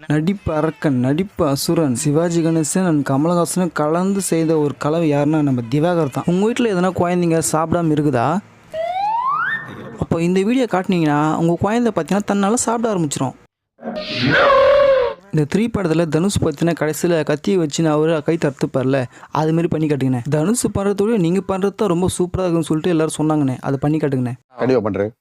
நடிப்பு அரக்கன் நடிப்பு அசுரன் சிவாஜி கணேசன் அண்ட் கமலஹாசனும் கலந்து செய்த ஒரு கலவை யாருன்னா நம்ம திவாகர் தான். உங்கள் வீட்டில் எதனா குழந்தைங்க சாப்பிடாம இருக்குதா? அப்போ இந்த வீடியோ காட்டினீங்கன்னா உங்கள் குழந்தை பார்த்தீங்கன்னா தன்னால் சாப்பிட ஆரம்பிச்சிடும் இந்த த்ரீ படத்தில் தனுஷ் பார்த்தீங்கன்னா கடைசியில் கத்தியை வச்சு நான் அவர் கை தடுத்துப்பார்ல அதுமாரி பண்ணி காட்டுங்கண்ணே. தனுஷ் பண்ணுறதோட நீங்கள் பண்ணுறது தான் ரொம்ப சூப்பராக இருக்குன்னு சொல்லிட்டு எல்லாரும் சொன்னாங்கண்ணே. அதை பண்ணி காட்டுங்கண்ணே. கண்டிப்பாக பண்ணுறேன்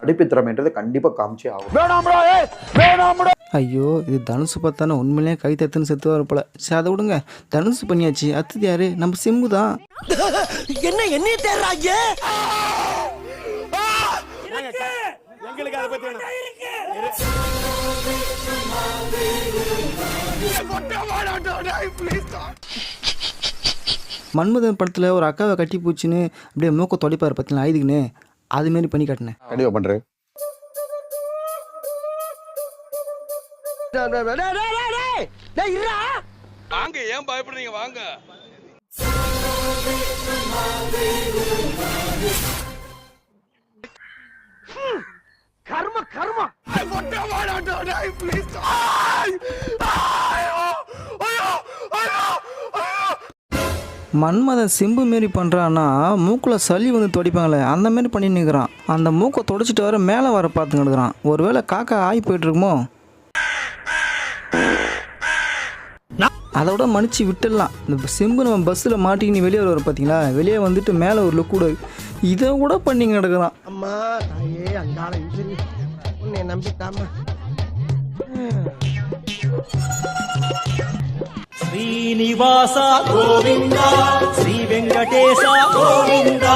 நடிப்பு திறமைன்றது கண்டிப்பா காமிச்சே ஆகும். ஐயோ இது தனுசு பார்த்தானே உண்மையிலேயே கை தத்துன்னு செத்து வர போல. சரி அதை விடுங்க. தனுசு பண்ணியாச்சு. அத்தது யாரு? நம்ம சிம்பு தான். மன்மதன் படத்தில் ஒரு அக்காவை கட்டி பூச்சின்னு அப்படியே மூக்க தொடைப்பார் பார்த்தீங்களா ஐதுக்குன்னு? அதுமாரி பண்ணி காட்டினேன். கண்டிப்பா பண்றேன். வாங்க ஏன் பயப்படுறீங்க? வாங்க. மன்மதன் சிம்பு மாரி பண்ணுறான்னா மூக்கில் சளி வந்து தொடிப்பாங்களே அந்த மாரி பண்ணி நிற்கிறான் அந்த மூக்கை தொடச்சிட்டு வர மேலே வர பார்த்து கிடக்குறான். ஒருவேளை காக்கா ஆகி போயிட்டு அதை விட மன்னிச்சு விட்டுடலாம். இந்த செம்பு நம்ம பஸ்ஸில் மாட்டிக்கினு வெளியே வர பார்த்தீங்களா வெளியே வந்துட்டு மேலே ஒரு லுக் கூட இதை கூட பண்ணி நடக்கிறான் அம்மா தாயே அந்த உன்னை நம்பிட்டாமா ஸ்ரீனிவாசா கோவிந்தா ஸ்ரீ வெங்கடேஷா கோவிந்தா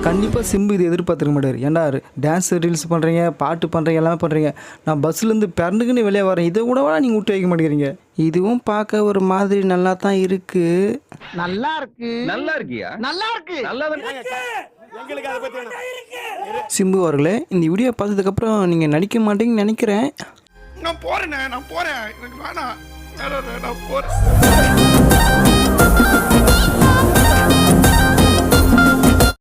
ஆனால் கண்டிப்பாக சிம்பு இது எதிர்பார்த்துருக்க மாட்டார் ஏன்டா டான்ஸ் ரீல்ஸ் பண்ணுறீங்க பாட்டு பண்ணுறீங்க எல்லாமே பண்ணுறீங்க நான் பஸ்ஸுலேருந்து பிறந்துக்குன்னு வெளியே வரேன். இதை கூட நீங்கள் விட்டு வைக்க மாட்டேங்கிறீங்க. இதுவும் பார்க்க ஒரு மாதிரி நல்லா தான் இருக்குது நல்லா இருக்கு. நல்லா இருக்கியா? நல்லா இருக்கு. நல்லா சிம்பு அவர்களே இந்த வீடியோ பார்த்ததுக்கப்புறம் நீங்கள் நடிக்க மாட்டீங்கன்னு நினைக்கிறேன். நான் போறேனே நான் போறேன். எனக்கு வேணாம் நான் போறேன்.